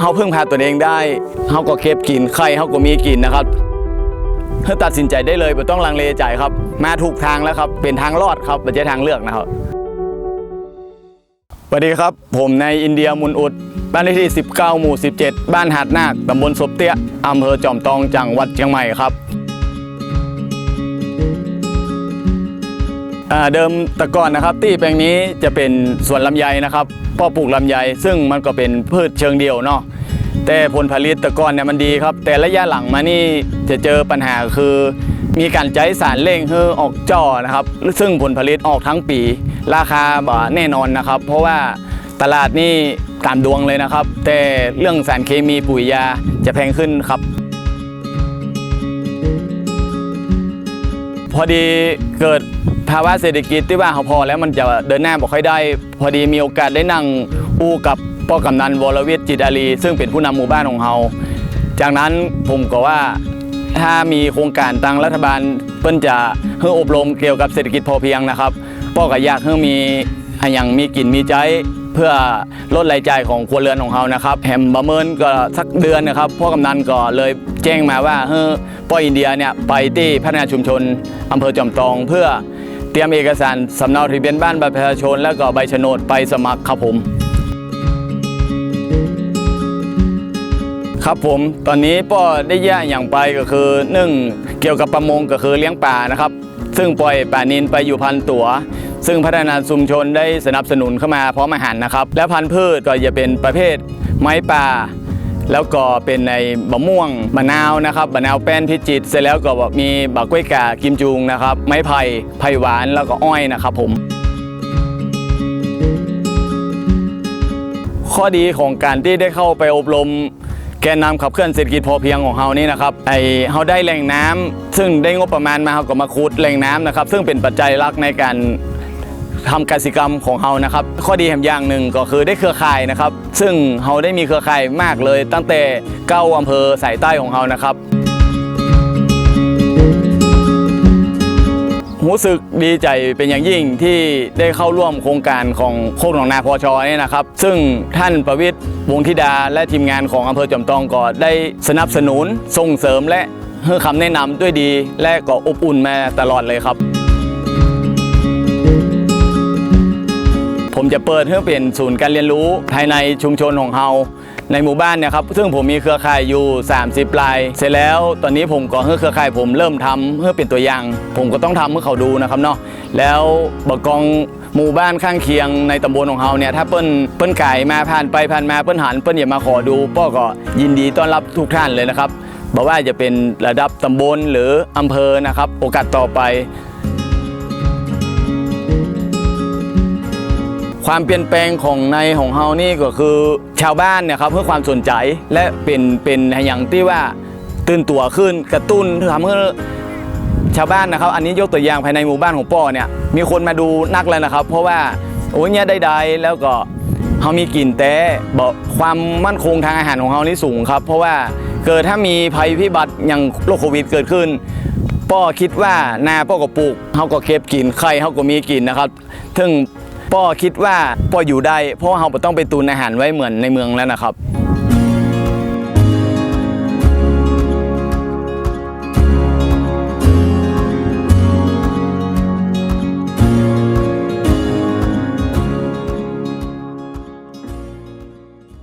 เขาพึ่งพาตัวเองได้เขาก็เก็บกินไข่เขาก็มีกินนะครับเพื่อตัดสินใจได้เลยไม่ต้องลังเลใจครับ มาถูกทางแล้วครับ เป็นทางรอดครับไม่ใช่ทางเลือกนะครับสวัสดีครับ ผมในอินเดียมุนอุด บ้านเลขที่ 19 หมู่ 17 บ้านหาดนาคตำบลศพเตี้ยอำเภอจอมทองจังหวัดเชียงใหม่ครับ เดิมต่ก่อนนะครับที่แปลงนี้จะเป็นสวนลำไยนะครับพ่อปลูกลำไย ซึ่งมันก็เป็นพืชเชิงเดียวเนาะแต่ผลผลิตต่ก่อนเนี่ยมันดีครับ แต่ระยะหลังมานี่จะเจอปัญหาคือ มีการใช้สารเร่งให้ออกจ่อนะครับ ซึ่งผลผลิตออกทั้งปี ราคาบ่แน่นอนนะครับ เพราะว่าตลาดนี่ตามดวงเลยนะครับ แต่เรื่องสารเคมีปุ๋ยยาจะแพงขึ้นครับพอดีเกิด ภาวะเศรษฐกิจที่ว่าเขาพอแล้วมันจะเดินหน้าบอกค่อยได้ พอดีมีโอกาสได้นั่งอู้กับพ่อกำนันวรวิทย์จิตอารีซึ่งเป็นผู้นำหมู่บ้านของเราจากนั้นผมก็ว่าถ้ามีโครงการตังรัฐบาลเปิ้นจะเพื่ออบรมเกี่ยวกับเศรษฐกิจพอเพียงนะครับป้อก็อยากให้มีอย่างมีกินมีใจเพื่อลดรายจ่ายของครัวเรือนของเขานะครับแฮมประเมินก็สักเดือนนะครับพ่อกำนันก็เลยแจ้งมาว่าเฮ้อป้ออินเดียเนี่ยไปที่พัฒนาชุมชนอำเภอจอมทองเพื่อ รียมเอกสารสำเนาทะเบียนบ้านบัตรประชาชน แล้วก็ใบโฉนดไปสมัครครับผมครับผมตอนนี้ป้อได้แยกอย่างไปก็คือหนึ่งเกี่ยวกับประมงก็คือเลี้ยงปลานะครับ ซึ่งปล่อยปลานินไปอยู่พันตัว ซึ่งพัฒนาชุมชนได้สนับสนุนเข้ามาพร้อมอาหารนะครับ และพันธุ์พืชก็จะเป็นประเภทไม้ป่า แล้วก็เป็นในบะม่วงมะนาวนะครับมะนาวแป้นพิจิตรเสร็จแล้วก็มีบักล้วยกากิมจูงนะครับ ไม้ไผ่ไผ่หวานแล้วก็อ้อยนะครับผม ข้อดีของการที่ได้เข้าไปอบรมแกนนำขับเคลื่อนเศรษฐกิจพอเพียงของเฮานี่นะครับไอเฮาได้แหล่งน้ำซึ่งได้งบประมาณมาเฮาก็มาขุดแหล่งน้ำนะครับ ซึ่งเป็นปัจจัยหลักในการ ทำกสิกรรมของเฮานะครับ ข้อดีแห่งอย่างหนึ่งก็คือได้เครือข่ายนะครับ ซึ่งเฮาได้มีเครือข่ายมากเลย ตั้งแต่เก้าอำเภอสายใต้ของเฮานะครับรู้สึกดีใจเป็นอย่างยิ่งที่ได้เข้าร่วมโครงการของโคกหนองนาพอชอเนี่ยนะครับ ซึ่งท่านประวิทย์วงธิดาและทีมงานของอำเภอจอมทองก็ได้สนับสนุนส่งเสริมและให้คำแนะนำด้วยดีและก็อบอุ่นมาตลอดเลยครับ ผมจะเปิดให้เป็นศูนย์การเรียนรู้ภายในชุมชนของเฮาในหมู่บ้านเนี่ยครับซึ่งผมมีเครือข่ายอยู่ 30ราย เสร็จแล้วตอนนี้ผมก็ให้เครือข่ายผมเริ่มทำเพื่อเป็นตัวอย่าง ผมก็ต้องทำให้เขาดูนะครับเนาะแล้วบกองหมู่บ้านข้างเคียงในตำบลของเฮาเนี่ยถ้าเปิ้นเปิ้นไก่มาผ่านไปผ่านมาเปิ้นหันเปิ้นอย่ามาขอดูป้อก็ยินดีต้อนรับทุกท่านเลยนะครับบอกว่าจะเป็นระดับตำบลหรืออำเภอนะครับ โอกาสต่อไป ความเปลี่ยนแปลงของในของเฮานี่ก็คือชาวบ้านเนี่ยครับเพื่อความสนใจและเป็นเป็นอย่างที่ว่าตื่นตัวขึ้นกระตุ้นทำให้ชาวบ้านนะครับ อันนี้ยกตัวอย่างภายในหมู่บ้านของป้อเนี่ยมีคนมาดูนักเลยนะครับ เพราะว่าโอ้ยเนี่ยได้ใดๆแล้วก็เฮามีกลิ่นแต่บอกความมั่นคงทางอาหารของเฮานี่สูงครับ เพราะว่าเกิดถ้ามีภัยพิบัติอย่างโรคโควิดเกิดขึ้นป้อคิดว่านาป้อก็ปลูกเขาก็เก็บกินไข่เขาก็มีกินนะครับซึ่ง ป้อคิดว่าป้ออยู่ได้เพราะว่าเราบ่ต้องไปตุนอาหารไว้เหมือนในเมืองแล้วนะครับ